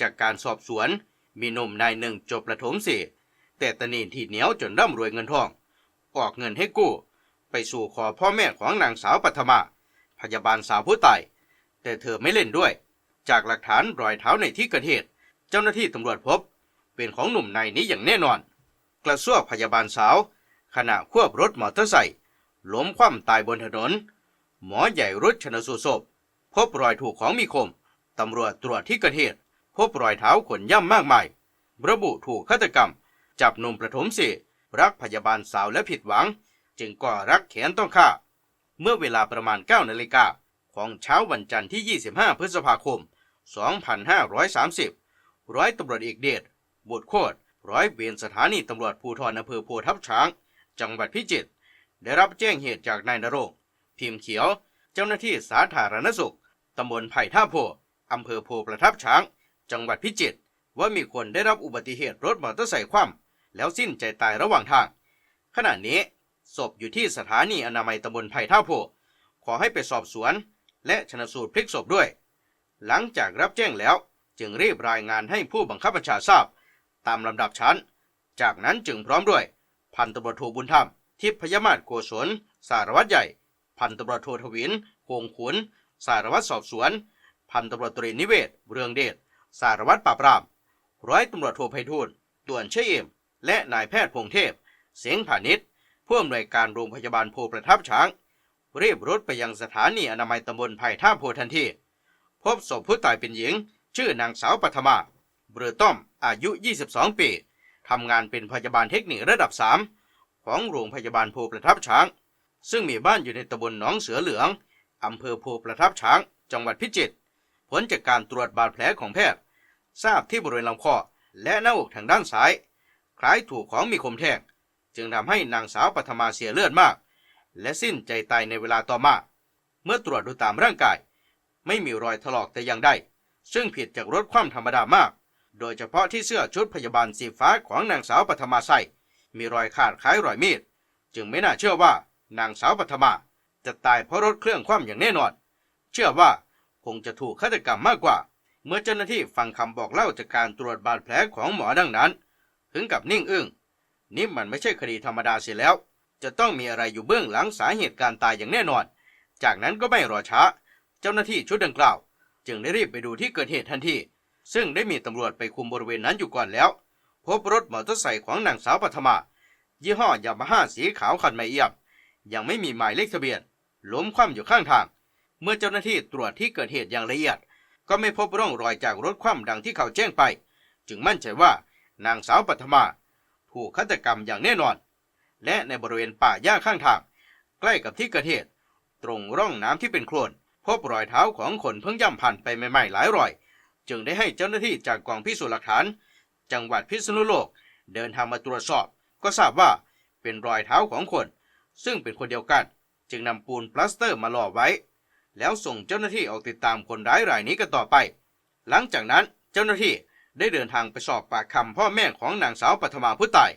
จากการสอบสวน มีหนุ่มนายหนึ่งจบประถมสี่แต่ตนีที่เหนียวจนร่ำรวยเงินทอง ออกเงินให้กู้ ไปสู่ขอพ่อแม่ของนางสาวปัทมา พยาบาลสาวผู้ตาย แต่เธอไม่เล่นด้วย จากหลักฐานรอยเท้าในที่เกิดเหตุ เจ้าหน้าที่ตำรวจพบ เป็นของหนุ่มนายนี้อย่างแน่นอน กระซวกพยาบาลสาว ขณะควบรถมอเตอร์ไซค์ล้มคว่ำตายบนถนน หมอใหญ่รุดชนสูตรศพ พบรอยถูกของมีคม ตำรวจตรวจที่เกิดเหตุ พบรอยเท้าขนย่ำมากมาย ระบุถูกฆาตกรรม จับหนุ่มประถมสี่รักพยาบาลสาวและผิดหวัง จึงก่อรักแขนต้องฆ่า เมื่อเวลาประมาณ 9 นาฬิกาของเช้าวันจันทร์ที่ 25 พฤษภาคม 2530 ร้อยตำรวจเอกเดชบุตรโคตรร้อยเวรสถานีตำรวจภูธรอำเภอโพทับช้าง จังหวัดพิจิตรได้รับแจ้งเหตุจากนายนรงพิมพ์เขียว เจ้าหน้าที่สาธารณสุขตำบลไผ่ท่าโพอำเภอโพประทับช้าง จังหวัดพิจิตรว่ามีคนได้รับอุบัติเหตุรถมอเตอร์ไซค์คว่ำแล้วสิ้นใจตายระหว่างทาง ขณะนี้ศพอยู่ที่สถานีอนามัยตำบลไผ่ท่าโพขอให้ไปสอบสวน และชนสูตรพลิกศพด้วย หลังจากรับแจ้งแล้วจึงรีบรายงานให้ผู้บังคับบัญชาทราบ ตามลำดับชั้น จากนั้นจึงพร้อมด้วย พันตำรวจโทบุญธรรม ทิพยมาศโกศลสารวัตรใหญ่ พันตำรวจโททวินโคงขุน สารวัตรสอบสวน พันตำรวจตรีนิเวศ เรืองเดช สารวัตรปราบปราม ร้อยตำรวจโทไพฑูรย์ต่วนเชยเอมและนายแพทย์พงเทพ เสียงผานิชผู้อำนวยการโรงพยาบาลโพประทับช้างรีบรถไปยังสถานีอนามัยตำบลไผ่ท่าโพทันที พบศพผู้ตายเป็นหญิง ชื่อนางสาวปัทมาเบรือต้อม อายุ 22 ปีทำงานเป็นพยาบาลเทคนิคระดับ 3 ของโรงพยาบาลโพประทับช้าง ซึ่งมีบ้านอยู่ในตำบลหนองเสือเหลืองอำเภอโพประทับช้าง จังหวัดพิจิตรผลจากการตรวจบาดแผลของแพทย์ ทราบที่บริเวณลำคอและหน้าอกทางด้านซ้าย คล้ายถูกของมีคมแทงจึงทำให้นางสาวปัทมาเสียเลือดมาก และสิ้นใจตายในเวลาต่อมา เมื่อตรวจดูตามร่างกาย ไม่มีรอยถลอกแต่อย่างใดซึ่งผิดจากรถคว่ำธรรมดามาก โดยเฉพาะที่เสื้อชุดพยาบาลสีฟ้าของนางสาวปัทมาใส่มีรอยขาดคล้ายรอยมีด จึงไม่น่าเชื่อว่านางสาวปัทมาจะตายเพราะรถเครื่องคว่ำอย่างแน่นอน เชื่อว่าคงจะถูกฆาตกรรมมากกว่า เมื่อเจ้าหน้าที่ฟังคำบอกเล่าจากการตรวจบาดแผลของหมอดังนั้น ถึงกับนิ่งอึ้งนี่มันไม่ใช่คดีธรรมดาเสียแล้ว จะต้องมีอะไรอยู่เบื้องหลังสาเหตุการตายอย่างแน่นอน จากนั้นก็ไม่รอช้า เจ้าหน้าที่ชุดดังกล่าว จึงได้รีบไปดูที่เกิดเหตุทันที ซึ่งได้มีตำรวจไปคุมบริเวณนั้นอยู่ก่อนแล้ว พบรถมอเตอร์ไซค์ของนางสาวปัทมา ยี่ห้อยามาฮ่าสีขาวคันไม่เอี่ยม ยังไม่มีหมายเลขทะเบียน ล้มคว่ำอยู่ข้างทาง เมื่อเจ้าหน้าที่ตรวจที่เกิดเหตุอย่างละเอียด ก็ไม่พบร่องรอยจากรถคว่ำดังที่เขาแจ้งไป จึงมั่นใจว่านางสาวปัทมาถูกฆาตกรรมอย่างแน่นอน และในบริเวณป่าหญ้าข้างทาง ใกล้กับที่เกิดเหตุ ตรงร่องน้ำที่เป็นโคลนพบรอยเท้าของคนเพิ่งย่ำผ่านไปใหม่ๆหลายรอย จึงได้ให้เจ้าหน้าที่จากกองพิสูจน์หลักฐาน จังหวัดพิษณุโลกเดินทางมาตรวจสอบ ก็ทราบว่าเป็นรอยเท้าของคน ซึ่งเป็นคนเดียวกัน จึงนำปูนปลาสเตอร์มาหล่อไว้ แล้วส่งเจ้าหน้าที่ออกติดตามคนร้ายรายนี้กันต่อไป หลังจากนั้นเจ้าหน้าที่ได้เดินทางไปสอบปากคำพ่อแม่ของนางสาวปัทมาผู้ตาย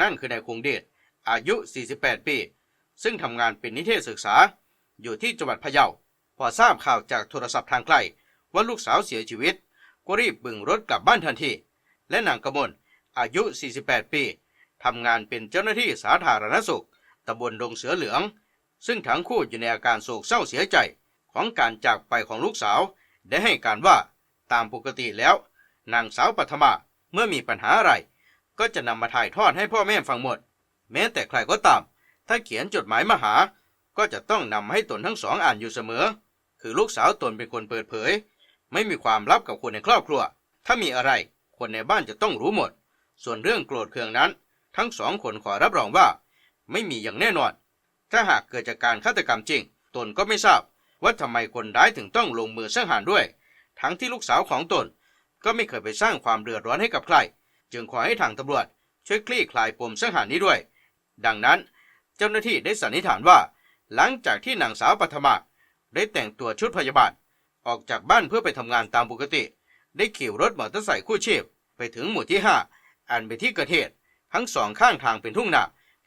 นั่นคือนายคงเดชอายุ 48 ปี ซึ่งทำงานเป็นนิเทศศึกษา อยู่ที่จังหวัดพะเยา พอทราบข่าวจากโทรศัพท์ทางไกล ว่าลูกสาวเสียชีวิต ก็รีบบึงรถกลับบ้านทันที และนางกมลอายุ 48 ปีทำงานเป็นเจ้าหน้าที่สาธารณสุขตำบลดงเสือเหลือง ซึ่งทั้งคู่อยู่ในอาการโศกเศร้าเสียใจ ของการจากไปของลูกสาว ได้ให้การว่าตามปกติแล้ว นางสาวปัทมาเมื่อมีปัญหาอะไร ก็จะนำมาถ่ายทอดให้พ่อแม่ฟังหมด แม้แต่ใครก็ตาม ถ้าเขียนจดหมายมาหา ก็จะต้องนำให้ตนทั้งสองอ่านอยู่เสมอ คือลูกสาวตนเป็นคนเปิดเผย ไม่มีความลับกับคนในครอบครัว ถ้ามีอะไร คนในบ้านจะต้องรู้หมด ส่วนเรื่องโกรธเคืองนั้น ทั้งสองคนขอรับรองว่า ไม่มีอย่างแน่นอน ถ้าหากเกิดจากการฆาตกรรมจริง ตนก็ไม่ทราบ ว่าทำไมคนร้ายถึงต้องลงมือสังหารด้วย ทั้งที่ลูกสาวของตน ก็ไม่เคยไปสร้างความเดือดร้อนให้กับใคร จึงขอให้ทางตำรวจช่วยคลี่คลายปมสังหารนี้ด้วย ดังนั้น เจ้าหน้าที่ได้สันนิษฐานว่า หลังจากที่นางสาวปัทมาได้แต่งตัวชุดพยาบาลออกจากบ้านเพื่อไปทำงานตามปกติ ได้ขี่รถมอเตอร์ไซค์คู่ชีพ ไปถึงหมู่ที่ 5 อันเป็นที่เกิดเหตุทั้งสองข้างทางเป็นทุ่งนา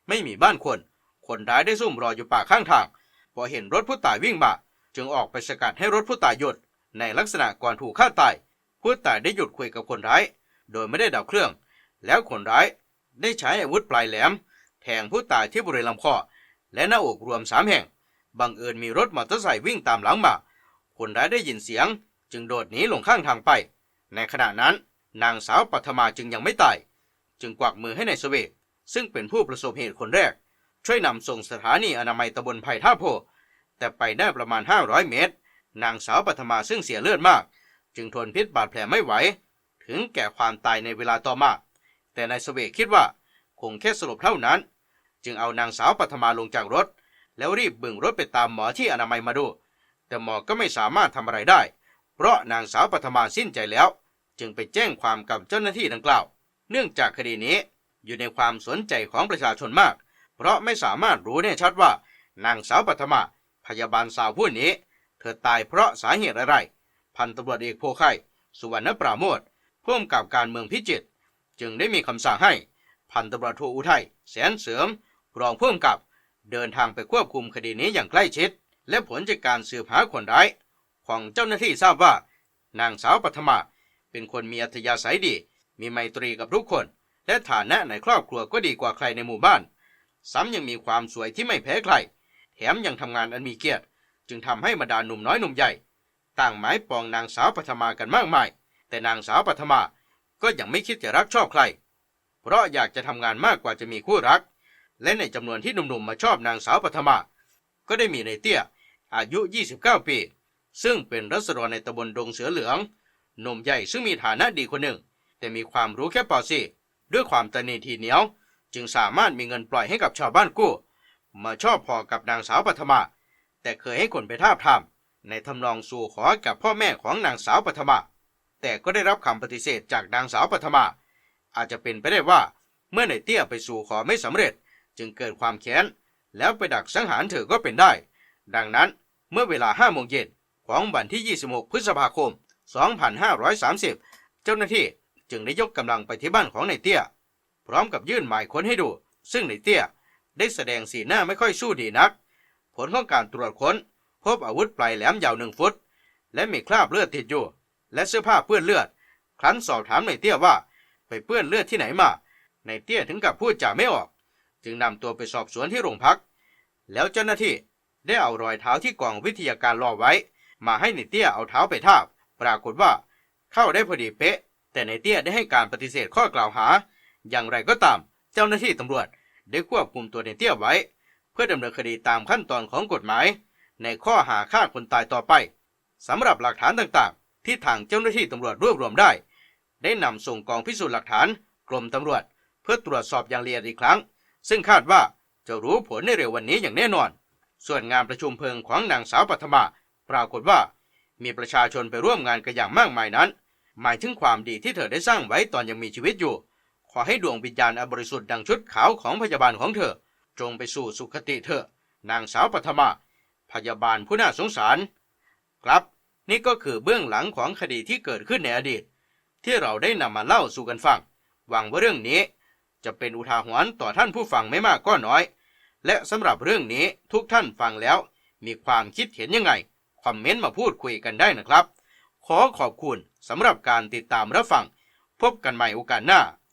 ไม่มีบ้านคน คนร้ายได้ซุ่มรออยู่ป่าข้างทาง พอเห็นรถผู้ตายวิ่งมา จึงออกไปสกัดให้รถผู้ตายหยุด ในลักษณะก่อนถูกฆ่าตาย ผู้ตายได้หยุดคุยกับคนร้าย โดยไม่ได้ดับเครื่อง แล้วคนร้ายได้ใช้อาวุธปลายแหลม แทงผู้ตายที่บริเวณลำคอ และหน้าอกรวมสามแห่ง บังเอิญมีรถมอเตอร์ไซค์วิ่งตามหลังมา คนร้ายได้ยินเสียง จึงโดดหนีลงข้างทางไป ในขณะนั้น นางสาวปัทมาจึงยังไม่ตาย จึงกวักมือให้ในายเสวกซึ่งเป็นผู้ประสบเหตุคนแรก ช่วยนำส่งสถานีอนามัยตำบลไผ่ท่าโพ แต่ไปได้ประมาณ 500 เมตร นางสาวปัทมาซึ่งเสียเลือดมาก จึงทนพิษบาดแผลไม่ไหว ถึงแก่ความตายในเวลาต่อมา แต่นายเสวกคิดว่าคงแค่สลบเท่านั้น จึงเอานางสาวปัทมาลงจากรถ แล้วรีบบึงรถไปตามหมอที่อนามัยมาดู แต่หมอก็ไม่สามารถทำอะไรได้ เพราะนางสาวปัทมาสิ้นใจแล้ว จึงไปแจ้งความกับเจ้าหน้าที่ดังกล่าว เนื่องจากคดีนี้อยู่ในความสนใจของประชาชนมาก เพราะไม่สามารถรู้แน่ชัดว่านางสาวปัทมา พยาบาลสาวผู้นี้ เธอตายเพราะสาเหตุอะไร พันตำรวจเอกโพไข่สุวรรณปราโมทผู้กำกับการเมืองพิจิตรจึงได้มีคำสั่งให้ พันตำรวจโทอุทัยแสนเสริมรองผู้กำกับ เดินทางไปควบคุมคดีนี้อย่างใกล้ชิด และผลจากการสืบหาคนร้าย ของเจ้าหน้าที่ทราบว่า นางสาวปัทมา เป็นคนมีอัธยาศัยดี มีไมตรีกับทุกคน และฐานะในครอบครัวก็ดีกว่าใครในหมู่บ้าน ซ้ำยังมีความสวยที่ไม่แพ้ใคร แถมยังทำงานอันมีเกียรติ จึงทำให้บรรดาหนุ่มน้อยหนุ่มใหญ่ ต่างหมายปองนางสาวปัทมากันมากมาย แต่นางสาวปัทมาก็ยังไม่คิดจะรักชอบใคร เพราะอยากจะทำงานมากกว่าจะมีคู่รัก และในจำนวนที่หนุ่มๆมาชอบนางสาวปัทมา ก็ได้มีในเตี้ย อายุ 29 ปี ซึ่งเป็นรัศดรในตำบลดงเสือเหลืองหนุ่มใหญ่ซึ่งมีฐานะดีคนหนึ่ง แต่มีความรู้แค่ป .4 ด้วยความตะนีทีเหนียว จึงสามารถมีเงินปล่อยให้กับชาวบ้านกู้ มาชอบพอกับนางสาวปัทมา แต่เคยให้คนไปท้าบทามในทำนองสู่ขอกับพ่อแม่ของนางสาวปัทมา แต่ก็ได้รับคำปฏิเสธจากนางสาวปัทมา อาจจะเป็นไปได้ว่า เมื่อในเตี้ยไปสู่ขอไม่สำเร็จ จึงเกิดความแค้น แล้วไปดักสังหารเธอก็เป็นได้ ดังนั้นเมื่อเวลา5โมงเย็นของวันที่ 26 พฤษภาคม 2530 เจ้าหน้าที่จึงได้ยกกำลังไปที่บ้านของในเตี้ย พร้อมกับยื่นหมายค้นให้ดู ซึ่งในเตี้ย ได้แสดงสีหน้าไม่ค่อยสู้ดีนัก ผลของการตรวจค้น พบอาวุธปลายแหลมยาวหนึ่งฟุต และมีคราบเลือดติดอยู่ และเสื้อผ้าเปื้อนเลือด ครั้นสอบถามในเตี้ยว่า ไปเปื้อนเลือดที่ไหนมา ในเตี้ยถึงกับพูดจาไม่ออก จึงนำตัวไปสอบสวนที่โรงพัก แล้วเจ้าหน้าที่ได้เอารอยเท้าที่กองวิทยาการรอไว้ มาให้ในเตี้ยเอาเท้าไปทาบ ปรากฏว่า เข้าได้พอดีเป๊ะ แต่ในเตี้ยได้ให้การปฏิเสธข้อกล่าวหา อย่างไรก็ตาม เจ้าหน้าที่ตำรวจ ได้ควบคุมตัวในเตี้ยไว้ เพื่อดำเนินคดีตามขั้นตอนของกฎหมาย ในข้อหาฆ่าคนตายต่อไปสำหรับหลักฐานต่างๆ ที่ทางเจ้าหน้าที่ตำรวจรวบรวมได้ ได้นำส่งกองพิสูจน์หลักฐานกรมตำรวจ เพื่อตรวจสอบอย่างละเอียดอีกครั้ง ซึ่งคาดว่าจะรู้ผลในเร็ววันนี้อย่างแน่นอน ส่วนงานประชุมเพลิงของนางสาวปัทมา ปรากฏว่า มีประชาชนไปร่วมงานกันอย่างมากมายนั้น หมายถึงความดีที่เธอได้สร้างไว้ตอนยังมีชีวิตอยู่ ขอให้ดวงวิญญาณอบริสุทธิ์ดังชุดขาวของพยาบาลของเธอ จงไปสู่สุคติเถอะ นางสาวปัทมา พยาบาลผู้น่าสงสาร ครับ นี่ก็คือเบื้องหลังของคดีที่เกิดขึ้นในอดีต ที่เราได้นำมาเล่าสู่กันฟัง หวังว่าเรื่องนี้ จะเป็นอุทาหรณ์ต่อท่านผู้ฟังไม่มากก็น้อย และสำหรับเรื่องนี้ทุกท่านฟังแล้ว มีความคิดเห็นยังไง คอมเมนต์มาพูดคุยกันได้นะครับ ขอขอบคุณสำหรับการติดตามรับฟัง พบกันใหม่โอกาสหน้า